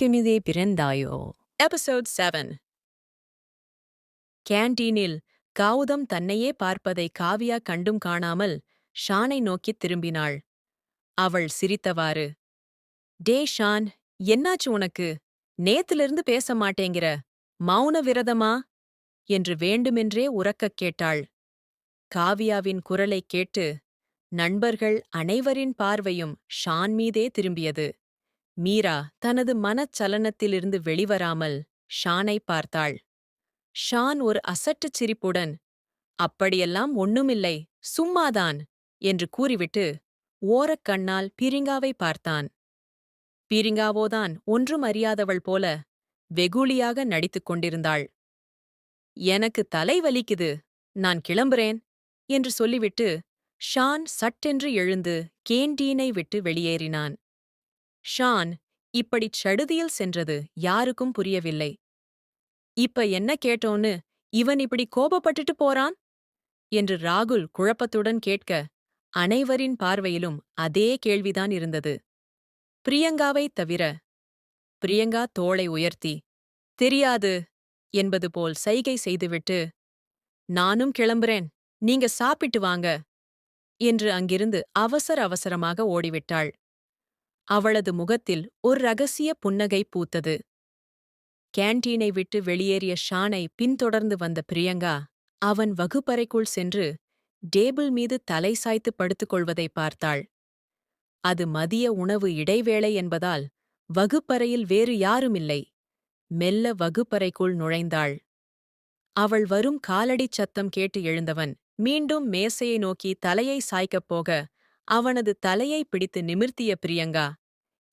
யாருக்கெமிதே பிறந்தாயோ? Episode seven கேண்டீனில் கௌதம் தன்னையே பார்ப்பதை காவியா கண்டும் காணாமல் ஷானை நோக்கித் திரும்பினாள். அவள் சிரித்தவாறு டே ஷான் என்னாச்சு உனக்கு? நேத்திலிருந்து பேச மாட்டேங்கிற மௌன விரதமா என்று வேண்டுமென்றே உறக்கக் கேட்டாள். காவியாவின் குரலைக் கேட்டு நண்பர்கள் அனைவரின் பார்வையும் ஷான் மீதே திரும்பியது. மீரா தனது மனச்சலனத்திலிருந்து வெளிவராமல் ஷானை பார்த்தாள். ஷான் ஒரு அசட்டுச் சிரிப்புடன் அப்படியெல்லாம் ஒண்ணுமில்லை சும்மாதான் என்று கூறிவிட்டு ஓரக்கண்ணால் பீரிங்காவை பார்த்தான். பீரிங்காவோதான் ஒன்றும் அறியாதவள் போல வெகுளியாக நடித்துக் கொண்டிருந்தாள். எனக்கு தலை வலிக்குது நான் கிளம்புறேன் என்று சொல்லிவிட்டு ஷான் சட்டென்று எழுந்து கேண்டீனை விட்டு வெளியேறினான். ஷான் இப்படிச் சடுதியில் சென்றது யாருக்கும் புரியவில்லை. இப்ப என்ன கேட்டோன்னு இவன் இப்படி கோபப்பட்டுட்டு போறான்? என்று ராகுல் குழப்பத்துடன் கேட்க அனைவரின் பார்வையிலும் அதே கேள்விதான் இருந்தது. பிரியங்காவைத் தவிர பிரியங்கா தோளை உயர்த்தி தெரியாது என்பது போல் சைகை செய்துவிட்டு நானும் கிளம்புறேன் நீங்க சாப்பிட்டு வாங்க என்று அங்கிருந்து அவசர அவசரமாக ஓடிவிட்டாள். அவளது முகத்தில் ஒரு ரகசிய புன்னகை பூத்தது. கேண்டீனை விட்டு வெளியேறிய ஷானை பின்தொடர்ந்து வந்த பிரியங்கா அவன் வகுப்பறைக்குள் சென்று டேபிள் மீது தலை சாய்த்து படுத்துக்கொள்வதை பார்த்தாள். அது மதிய உணவு இடைவேளை என்பதால் வகுப்பறையில் வேறு யாருமில்லை. மெல்ல வகுப்பறைக்குள் நுழைந்தாள். அவள் வரும் காலடிச் சத்தம் கேட்டு எழுந்தவன் மீண்டும் மேசையை நோக்கி தலையை சாய்க்கப் போக அவனது தலையை பிடித்து நிமிர்த்திய பிரியங்கா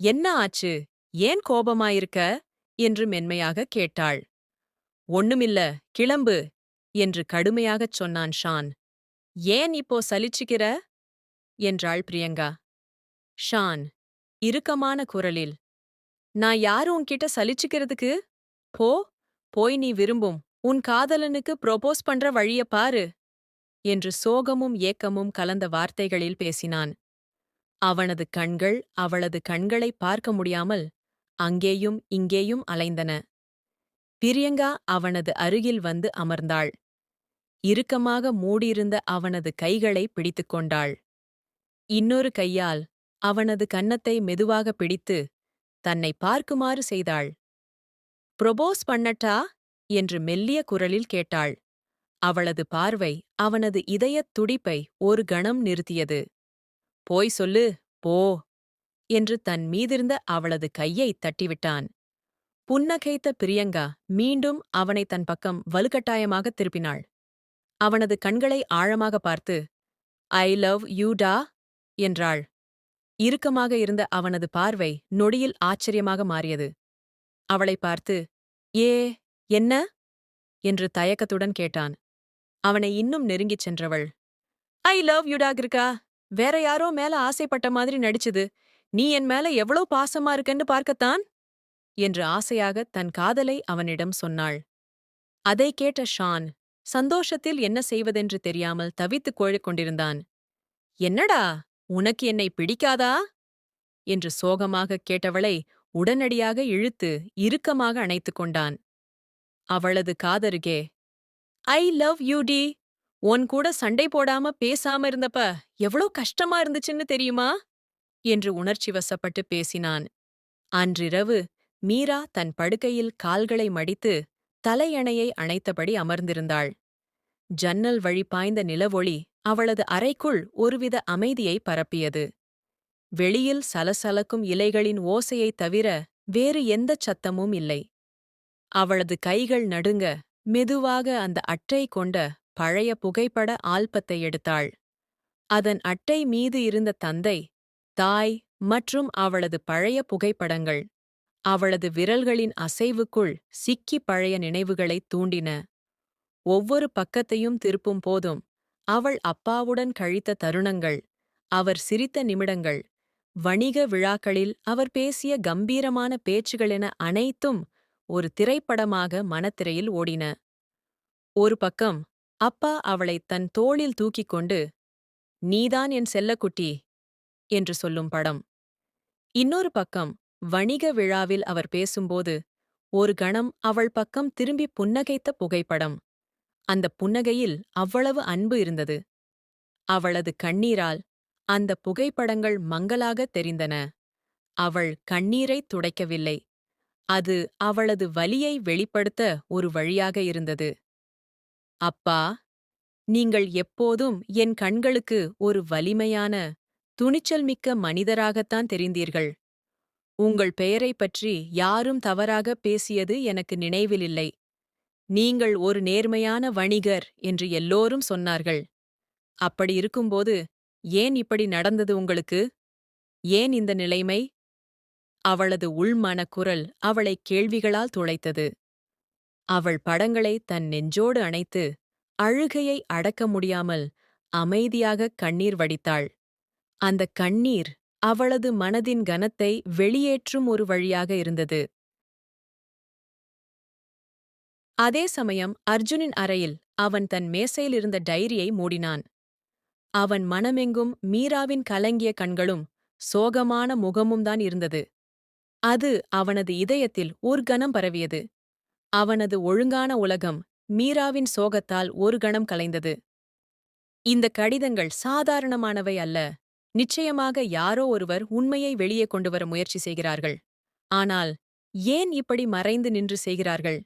என்ன ஆச்சு? ஏன் கோபமாயிருக்க? என்று மென்மையாகக் கேட்டாள். ஒண்ணுமில்ல கிளம்பு என்று கடுமையாகச் சொன்னான் ஷான். ஏன் இப்போ சலிச்சுக்கிற? என்றாள் பிரியங்கா. ஷான் இறுக்கமான குரலில் நான் யாரு உன்கிட்ட சலிச்சுக்கிறதுக்கு? போ போய் நீ விரும்பும் உன் காதலனுக்கு ப்ரொபோஸ் பண்ற வழிய பாரு என்று சோகமும் ஏக்கமும் கலந்த வார்த்தைகளில் பேசினான். அவனது கண்கள் அவளது கண்களை பார்க்க முடியாமல் அங்கேயும் இங்கேயும் அலைந்தன. பிரியங்கா அவனது அருகில் வந்து அமர்ந்தாள். இறுக்கமாக மூடியிருந்த அவனது கைகளை பிடித்துக் கொண்டாள். இன்னொரு கையால் அவனது கன்னத்தை மெதுவாக பிடித்து தன்னை பார்க்குமாறு செய்தாள். புரொபோஸ் பண்ணட்டா என்று மெல்லிய குரலில் கேட்டாள். அவளது பார்வை அவனது இதயத் துடிப்பை ஒரு கணம் நிறுத்தியது. போய் சொல்லு போ என்று தன் மீதிருந்த அவளது கையைத் தட்டிவிட்டான். புன்னகைத்த பிரியங்கா மீண்டும் அவனை தன் பக்கம் வலுக்கட்டாயமாகத் திருப்பினாள். அவனது கண்களை ஆழமாக பார்த்து ஐ லவ் யூ டா? என்றாள். இறுக்கமாக இருந்த அவனது பார்வை நொடியில் ஆச்சரியமாக மாறியது. அவளை பார்த்து ஏ என்ன? என்று தயக்கத்துடன் கேட்டான். அவனை இன்னும் நெருங்கிச் சென்றவள் ஐ லவ் யூ டாகிருக்கா வேற யாரோ மேல ஆசைப்பட்ட மாதிரி நடிச்சுது. நீ என் மேல எவ்வளோ பாசமா இருக்கன்னு பார்க்கத்தான்? என்று ஆசையாக தன் காதலை அவனிடம் சொன்னாள். அதை கேட்ட ஷான் சந்தோஷத்தில் என்ன செய்வதென்று தெரியாமல் தவித்துக் கோழிக் கொண்டிருந்தான். என்னடா உனக்கு என்னை பிடிக்காதா? என்று சோகமாகக் கேட்டவளை உடனடியாக இழுத்து இறுக்கமாக அணைத்துக் கொண்டான். அவளது காதருகே ஐ லவ் யூ டி உன் கூட சண்டை போடாம பேசாம இருந்தப்ப எவ்வளோ கஷ்டமா இருந்துச்சுன்னு தெரியுமா? என்று உணர்ச்சி வசப்பட்டு பேசினான். அன்றிரவு மீரா தன் படுக்கையில் கால்களை மடித்து தலையணையை அணைத்தபடி அமர்ந்திருந்தாள். ஜன்னல் வழி பாய்ந்த நிலவொளி அவளது அறைக்குள் ஒருவித அமைதியை பரப்பியது. வெளியில் சலசலக்கும் இலைகளின் ஓசையைத் தவிர வேறு எந்தச் சத்தமும் இல்லை. அவளது கைகள் நடுங்க மெதுவாக அந்த அட்டை கொண்ட பழைய புகைப்பட ஆல்பத்தை எடுத்தாள். அதன் அட்டை மீது இருந்த தந்தை தாய் மற்றும் அவளது பழைய புகைப்படங்கள் அவளது விரல்களின் அசைவுக்குள் சிக்கி பழைய நினைவுகளைத் தூண்டின. ஒவ்வொரு பக்கத்தையும் திருப்பும் போதும் அவள் அப்பாவுடன் கழித்த தருணங்கள் அவர் சிரித்த நிமிடங்கள் வணிக விழாக்களில் அவர் பேசிய கம்பீரமான பேச்சுகளென அனைத்தும் ஒரு திரைப்படமாக மனத்திரையில் ஓடின. ஒரு பக்கம் அப்பா அவளைத் தன் தோளில் தூக்கிக் கொண்டு நீதான் என் செல்லக்குட்டி என்று சொல்லும் படம். இன்னொரு பக்கம் வணிக விழாவில் அவர் பேசும்போது ஒரு கணம் அவள் பக்கம் திரும்பி புன்னகைத்த புகைப்படம். அந்த புன்னகையில் அவ்வளவு அன்பு இருந்தது. அவளது கண்ணீரால் அந்த புகைப்படங்கள் மங்கலாகத் தெரிந்தன. அவள் கண்ணீரைத் துடைக்கவில்லை. அது அவளது வலியை வெளிப்படுத்த ஒரு வழியாக இருந்தது. அப்பா நீங்கள் எப்போதும் என் கண்களுக்கு ஒரு வலிமையான துணிச்சல் மிக்க மனிதராகத்தான் தெரிந்தீர்கள். உங்கள் பெயரைப் பற்றி யாரும் தவறாக பேசியது எனக்கு நினைவிலில்லை நீங்கள் ஒரு நேர்மையான வணிகர் என்று எல்லோரும் சொன்னார்கள். அப்படி இருக்கும்போது ஏன் இப்படி நடந்தது உங்களுக்கு? ஏன் இந்த நிலைமை? அவளது உள்மனக் குரல் அவளை கேள்விகளால் துளைத்தது. அவள் படங்களை தன் நெஞ்சோடு அணைத்து அழுகையை அடக்க முடியாமல் அமைதியாகக் கண்ணீர் வடித்தாள். அந்த கண்ணீர் அவளது மனதின் கனத்தை வெளியேற்றும் ஒரு வழியாக இருந்தது. அதே சமயம் அர்ஜுனின் அறையில் அவன் தன் மேசையிலிருந்த டைரியை மூடினான். அவன் மனமெங்கும் மீராவின் கலங்கிய கண்களும் சோகமான முகமும் தான் இருந்தது. அது அவனது இதயத்தில் ஒரு கணம் பரவியது. அவனது ஒழுங்கான உலகம் மீராவின் சோகத்தால் ஒரு கணம் கலைந்தது. இந்த கடிதங்கள் சாதாரணமானவை அல்ல. நிச்சயமாக யாரோ ஒருவர் உண்மையை வெளியே கொண்டு வர முயற்சி செய்கிறார்கள். ஆனால் ஏன் இப்படி மறைந்து நின்று செய்கிறார்கள்?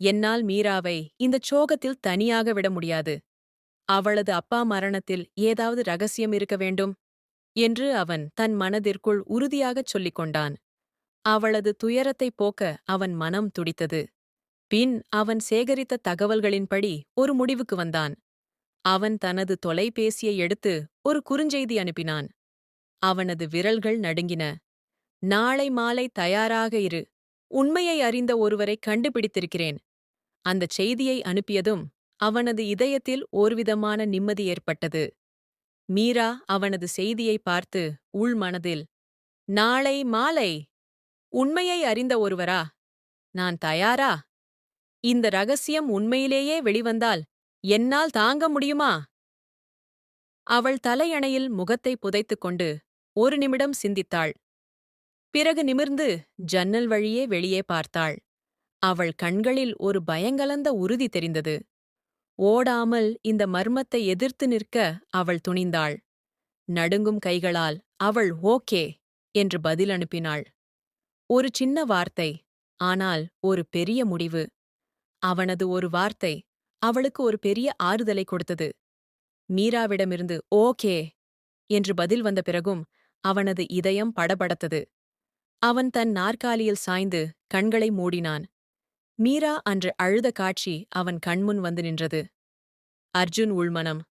என்னால் மீராவை இந்தச் சோகத்தில் தனியாக விட முடியாது. அவளது அப்பா மரணத்தில் ஏதாவது ரகசியம் இருக்க வேண்டும்? என்று அவன் தன் மனதிற்குள் உறுதியாகச் சொல்லிக் கொண்டான் அவளது துயரத்தைப் போக்க அவன் மனம் துடித்தது. பின் அவன் சேகரித்த தகவல்களின்படி ஒரு முடிவுக்கு வந்தான். அவன் தனது தொலைபேசியை எடுத்து ஒரு குறுஞ்செய்தி அனுப்பினான். அவனது விரல்கள் நடுங்கின. நாளை மாலை தயாராக இரு. உண்மையை அறிந்த ஒருவரை கண்டுபிடித்திருக்கிறேன். அந்தச் செய்தியை அனுப்பியதும் அவனது இதயத்தில் ஓர்விதமான நிம்மதி ஏற்பட்டது. மீரா அவனது செய்தியை பார்த்து உள்மனதில் நாளை மாலை. உண்மையை அறிந்த ஒருவரா? நான் தயாரா? இந்த ரகசியம் உண்மையிலேயே வெளிவந்தால் என்னால் தாங்க முடியுமா? அவள் தலையணையில் முகத்தை புதைத்துக் கொண்டு ஒரு நிமிடம் சிந்தித்தாள். பிறகு நிமிர்ந்து ஜன்னல் வழியே வெளியே பார்த்தாள். அவள் கண்களில் ஒரு பயங்கலந்த உறுதி தெரிந்தது. ஓடாமல் இந்த மர்மத்தை எதிர்த்து நிற்க அவள் துணிந்தாள். நடுங்கும் கைகளால் அவள் ஓகே என்று பதில் அனுப்பினாள் ஒரு சின்ன வார்த்தை ஆனால் ஒரு பெரிய முடிவு. அவனது ஒரு வார்த்தை அவளுக்கு ஒரு பெரிய ஆறுதலை கொடுத்தது. மீராவிடமிருந்து ஓகே என்று பதில் வந்த பிறகும் அவனது இதயம் படபடத்தது. அவன் தன் நாற்காலியில் சாய்ந்து கண்களை மூடினான். மீரா அன்று அழுத காட்சி அவன் கண்முன் வந்து நின்றது. அர்ஜுன் உள்மனம்.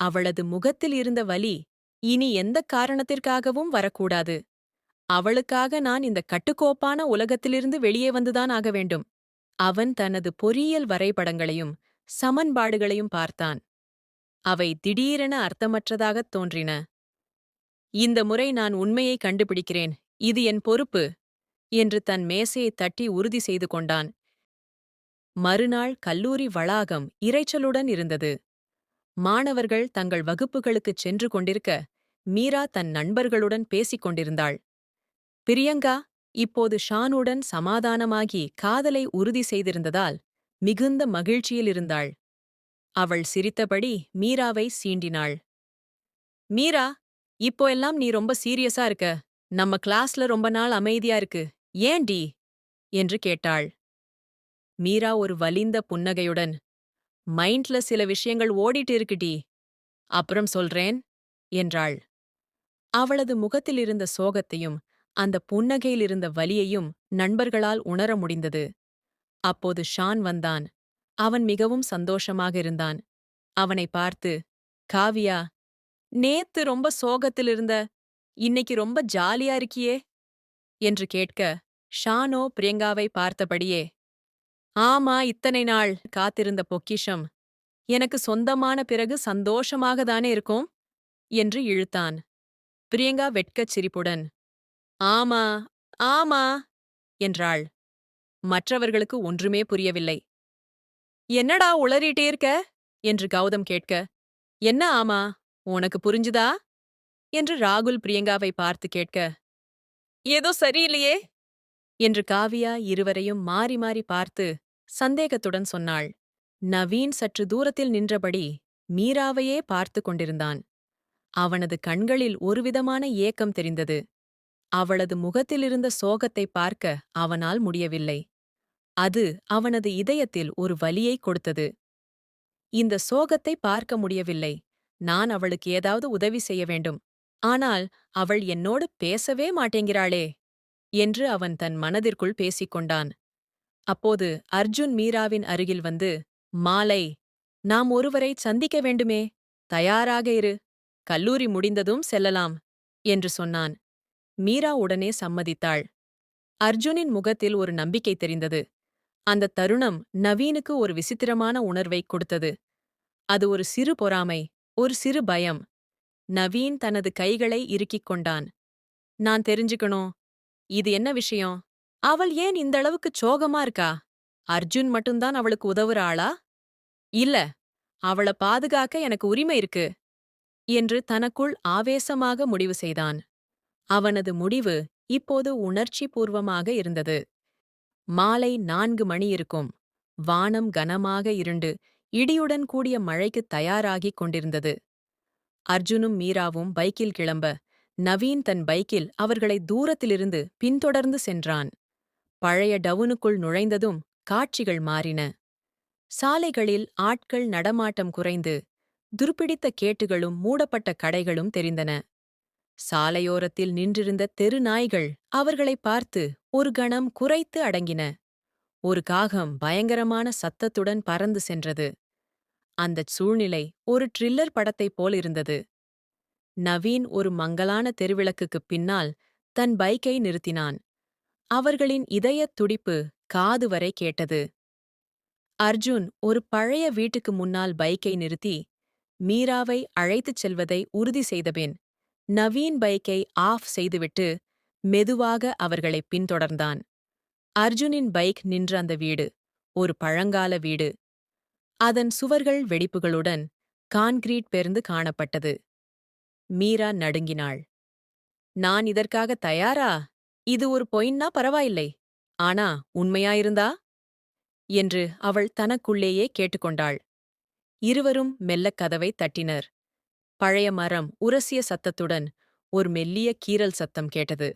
அவளது முகத்தில் இருந்த வலி இனி எந்த காரணத்திற்காகவும் வரக்கூடாது. அவளுக்காக நான் இந்த கட்டுக்கோப்பான உலகத்திலிருந்து வெளியே வந்துதான் ஆக வேண்டும். அவன் தனது பொறியியல் வரைபடங்களையும் சமன்பாடுகளையும் பார்த்தான். அவை திடீரென அர்த்தமற்றதாகத் தோன்றின. இந்த முறை நான் உண்மையை கண்டுபிடிக்கிறேன். இது என் பொறுப்பு என்று தன் மேசையை தட்டி உறுதி செய்து கொண்டான். மறுநாள் கல்லூரி வளாகம் இரைச்சலுடன் இருந்தது. மாணவர்கள் தங்கள் வகுப்புகளுக்குச் சென்று கொண்டிருக்க மீரா தன் நண்பர்களுடன் பேசிக் கொண்டிருந்தாள். பிரியங்கா இப்போது ஷானுடன் சமாதானமாகி காதலை உறுதி செய்திருந்ததால் மிகுந்த மகிழ்ச்சியில் இருந்தாள். அவள் சிரித்தபடி மீராவை சீண்டினாள். மீரா இப்போ எல்லாம் நீ ரொம்ப சீரியஸா இருக்க. நம்ம கிளாஸ்ல ரொம்ப நாள் அமைதியா இருக்கு. ஏன்டி என்று கேட்டாள். மீரா ஒரு வலிந்த புன்னகையுடன் மைண்ட்ல சில விஷயங்கள் ஓடிட்டு இருக்குடி அப்புறம் சொல்றேன் என்றாள். அவளது முகத்திலிருந்த சோகத்தையும் அந்த புன்னகையிலிருந்த வலியையும் நண்பர்களால் உணர முடிந்தது. அப்போது ஷான் வந்தான். அவன் மிகவும் சந்தோஷமாக இருந்தான். அவனை பார்த்து காவியா நேத்து ரொம்ப சோகத்தில் இருந்த இன்னைக்கு ரொம்ப ஜாலியா இருக்கியே? என்று கேட்க ஷானோ பிரியங்காவை பார்த்தபடியே ஆமா இத்தனை நாள் காத்திருந்த பொக்கிஷம் எனக்கு சொந்தமான பிறகு சந்தோஷமாக தானே இருக்கும்? என்று இழுத்தான். பிரியங்கா வெட்கச் சிரிப்புடன் ஆமா ஆமா என்றாள். மற்றவர்களுக்கு ஒன்றுமே புரியவில்லை. என்னடா உளறிட்டே இருக்க? என்று கௌதம் கேட்க என்ன ஆமா உனக்கு புரிஞ்சுதா? என்று ராகுல் பிரியங்காவை பார்த்து கேட்க ஏதோ சரியில்லையே? என்று காவியா இருவரையும் மாறி மாறி பார்த்து சந்தேகத்துடன் சொன்னாள். நவீன் சற்று தூரத்தில் நின்றபடி மீராவையே பார்த்து கொண்டிருந்தான். அவனது கண்களில் ஒருவிதமான ஏக்கம் தெரிந்தது. அவளது முகத்திலிருந்த சோகத்தை பார்க்க அவனால் முடியவில்லை. அது அவனது இதயத்தில் ஒரு வலியை கொடுத்தது. இந்த சோகத்தை பார்க்க முடியவில்லை. நான் அவளுக்கு ஏதாவது உதவி செய்ய வேண்டும். ஆனால் அவள் என்னோடு பேசவே மாட்டேங்கிறாளே! என்று அவன் தன் மனதிற்குள் பேசிக்கொண்டான் அப்போது அர்ஜுன் மீராவின் அருகில் வந்து மாலை நாம் ஒருவரை சந்திக்க வேண்டுமே. தயாராக இரு. கல்லூரி முடிந்ததும் செல்லலாம். என்று சொன்னான். மீரா உடனே சம்மதித்தாள். அர்ஜுனின் முகத்தில் ஒரு நம்பிக்கை தெரிந்தது. அந்த தருணம் நவீனுக்கு ஒரு விசித்திரமான உணர்வைக் கொடுத்தது. அது ஒரு சிறு பொறாமை ஒரு சிறு பயம். நவீன் தனது கைகளை இறுக்கிக் கொண்டான். நான் தெரிஞ்சுக்கணும். இது என்ன விஷயம்? அவள் ஏன் இந்த அளவுக்கு சோகமா இருக்கா? அர்ஜுன் மட்டும்தான் அவளுக்கு உதவுற ஆளா? இல்ல அவள பாதுகாக்க எனக்கு உரிமை இருக்கு என்று தனக்குள் ஆவேசமாக முடிவு செய்தான். அவனது முடிவு இப்போது உணர்ச்சி பூர்வமாக இருந்தது. மாலை நான்கு மணி இருக்கும். வானம் கனமாக இருண்டு இடியுடன் கூடிய மழைக்குத் தயாராகிக் கொண்டிருந்தது. அர்ஜுனும் மீராவும் பைக்கில் கிளம்ப நவீன் தன் பைக்கில் அவர்களை தூரத்திலிருந்து பின்தொடர்ந்து சென்றான். பழைய டவுனுக்குள் நுழைந்ததும் காட்சிகள் மாறின. சாலைகளில் ஆட்கள் நடமாட்டம் குறைந்து துருப்பிடித்த கேட்டுகளும் மூடப்பட்ட கடைகளும் தெரிந்தன. சாலையோரத்தில் நின்றிருந்த தெரு நாய்கள் அவர்களை பார்த்து ஒரு கணம் குறைத்து அடங்கின. ஒரு காகம் பயங்கரமான சத்தத்துடன் பறந்து சென்றது. அந்தச் சூழ்நிலை ஒரு ட்ரில்லர் படத்தைப் போல் இருந்தது. நவீன் ஒரு மங்கலான தெருவிளக்குக்குப் பின்னால் தன் பைக்கை நிறுத்தினான். அவர்களின் இதயத் துடிப்பு காது வரை கேட்டது. அர்ஜுன் ஒரு பழைய வீட்டுக்கு முன்னால் பைக்கை நிறுத்தி மீராவை அழைத்துச் செல்வதை உறுதி செய்தபின் நவீன் பைக்கை ஆஃப் செய்துவிட்டு மெதுவாக அவர்களைப் பின்தொடர்ந்தான். அர்ஜுனின் பைக் நின்ற அந்த வீடு ஒரு பழங்கால வீடு. அதன் சுவர்கள் வெடிப்புகளுடன் கான்கிரீட் பெருந்து காணப்பட்டது. மீரா நடுங்கினாள். நான் இதற்காக தயாரா? இது ஒரு பொய்ன்னா பரவாயில்லை. ஆனா உண்மையாயிருந்தா? என்று அவள் தனக்குள்ளேயே கேட்டுக்கொண்டாள். இருவரும் மெல்லக் கதவை தட்டினர். பழைய மரம் உரசிய சத்தத்துடன் ஒரு மெல்லிய கீறல் சத்தம் கேட்டது.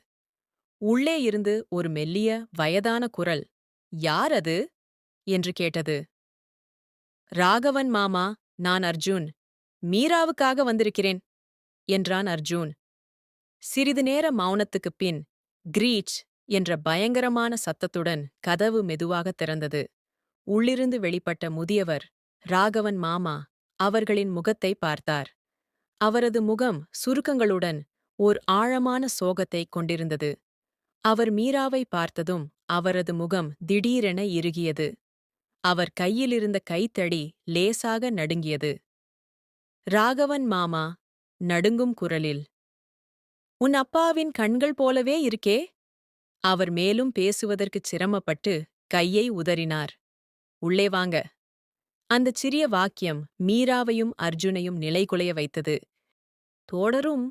உள்ளே இருந்து ஒரு மெல்லிய வயதான குரல் யார் அது? என்று கேட்டது. ராகவன் மாமா நான் அர்ஜுன். மீராவுக்காக வந்திருக்கிறேன் என்றான் அர்ஜுன். சிறிது நேர மௌனத்துக்குப் பின் கிரீச் என்ற பயங்கரமான சத்தத்துடன் கதவு மெதுவாகத் திறந்தது. உள்ளிருந்து வெளிப்பட்ட முதியவர் ராகவன் மாமா அவர்களின் முகத்தை பார்த்தார். அவரது முகம் சுருக்கங்களுடன் ஓர் ஆழமான சோகத்தைக் கொண்டிருந்தது. அவர் மீராவை பார்த்ததும் அவரது முகம் திடீரென இறுகியது. அவர் கையிலிருந்த கைத்தடி லேசாக நடுங்கியது. ராகவன் மாமா நடுங்கும் குரலில். உன் அப்பாவின் கண்கள் போலவே இருக்கே? அவர் மேலும் பேசுவதற்குச் சிரமப்பட்டு கையை உதறினார். உள்ளே வாங்க. அந்தச் சிறிய வாக்கியம் மீராவையும் அர்ஜுனையும் நிலைகுலைய வைத்தது. தோடரும்